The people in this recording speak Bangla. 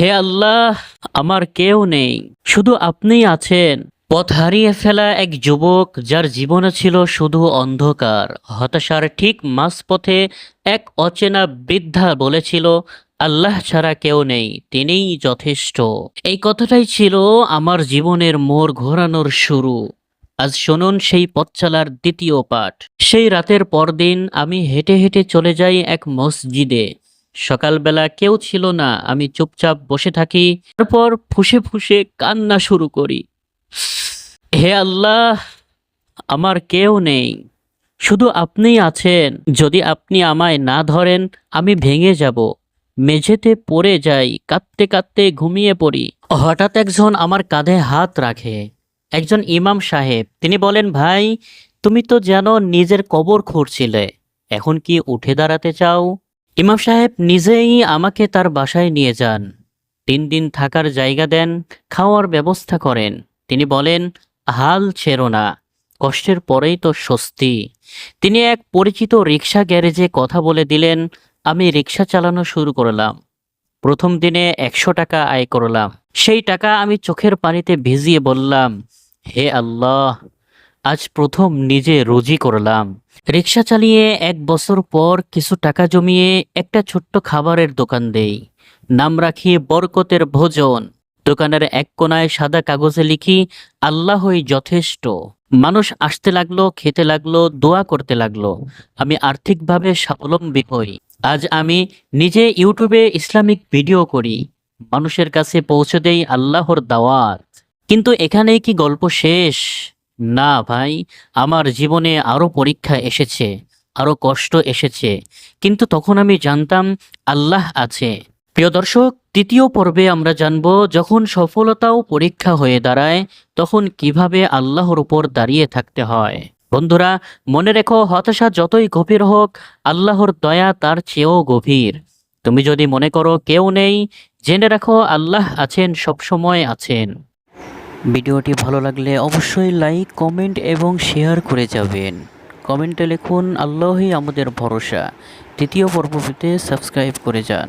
হে আল্লাহ, আমার কেউ নেই, শুধু আপনিই আছেন। পথ হারিয়ে ফেলা এক যুবক, যার জীবনে ছিল শুধু অন্ধকার, হতাশার ঠিক মাঝপথে এক অচেনা বৃদ্ধা বলেছিল, আল্লাহ ছাড়া কেউ নেই, তিনিই যথেষ্ট। এই কথাটাই ছিল আমার জীবনের মোড় ঘোরানোর শুরু। আজ শুনুন সেই পথ চলার দ্বিতীয় পাঠ। সেই রাতের পরদিন আমি হেঁটে হেঁটে চলে যাই এক মসজিদে। সকালবেলা কেউ ছিল না, আমি চুপচাপ বসে থাকি, তারপর ফুসে ফুসে কান্না শুরু করি। হে আল্লাহ, আমার কেউ নেই, শুধু আপনিই আছেন, যদি আপনি আমায় না ধরেন, আমি ভেঙে যাব। মেঝেতে পড়ে যাই, কাঁদতে কাঁদতে ঘুমিয়ে পড়ি। হঠাৎ একজন আমার কাঁধে হাত রাখে, একজন ইমাম সাহেব। তিনি বলেন, ভাই, তুমি তো যেন নিজের কবর খুঁড়ছিলে, এখন কি উঠে দাঁড়াতে চাও? ইমাম সাহেব নিজেই আমাকে তার বাসায় নিয়ে যান। তিন দিন থাকার জায়গা দেন, খাওয়ার ব্যবস্থা করেন। তিনি বলেন, হাল ছেড়ো না, কষ্টের পরেই তো স্বস্তি। তিনি এক পরিচিত রিক্সা গ্যারেজে কথা বলে দিলেন, আমি রিক্সা চালানো শুরু করলাম। প্রথম দিনে একশো টাকা আয় করলাম। সেই টাকা আমি চোখের পানিতে ভিজিয়ে বললাম, হে আল্লাহ আজ প্রথম নিজে রুজি করলাম। রিক্সা চালিয়ে এক বছর পর কিছু টাকা জমিয়ে একটা ছোট্ট খাবারের দোকান দেই। নাম রাখি বরকতের ভোজন। দোকানের এক কোনায় সাদা কাগজে লিখি, আল্লাহই যথেষ্ট। মানুষ আসতে লাগল, খেতে লাগল, দোয়া করতে লাগল। আমি আর্থিকভাবে স্বাবলম্বী হই। আজ আমি নিজে ইউটিউবে ইসলামিক ভিডিও করি। মানুষের কাছে পৌঁছে দেই আল্লাহর দাওয়াত। কিন্তু এখানেই কি গল্প শেষ? না ভাই, আমার জীবনে আরও পরীক্ষা এসেছে আরও কষ্ট এসেছে। কিন্তু তখন আমি জানতাম আল্লাহ আছে। প্রিয় দর্শক, তৃতীয় পর্বে আমরা জানব যখন সফলতাও পরীক্ষা হয়ে দাঁড়ায়, তখন কীভাবে আল্লাহর উপর দাঁড়িয়ে থাকতে হয়। বন্ধুরা, মনে রেখো, হতাশা যতই গভীর হোক, আল্লাহর দয়া তার চেয়েও গভীর। তুমি যদি মনে করো কেউ নেই, জেনে রাখো আল্লাহ আছেন, সবসময় আছেন। ভিডিওটি ভালো লাগলে অবশ্যই লাইক কমেন্ট এবং শেয়ার করে যাবেন। কমেন্টে লিখুন, আল্লাহই আমাদের ভরসা। তৃতীয় পর্ব সাবস্ক্রাইব করে যান।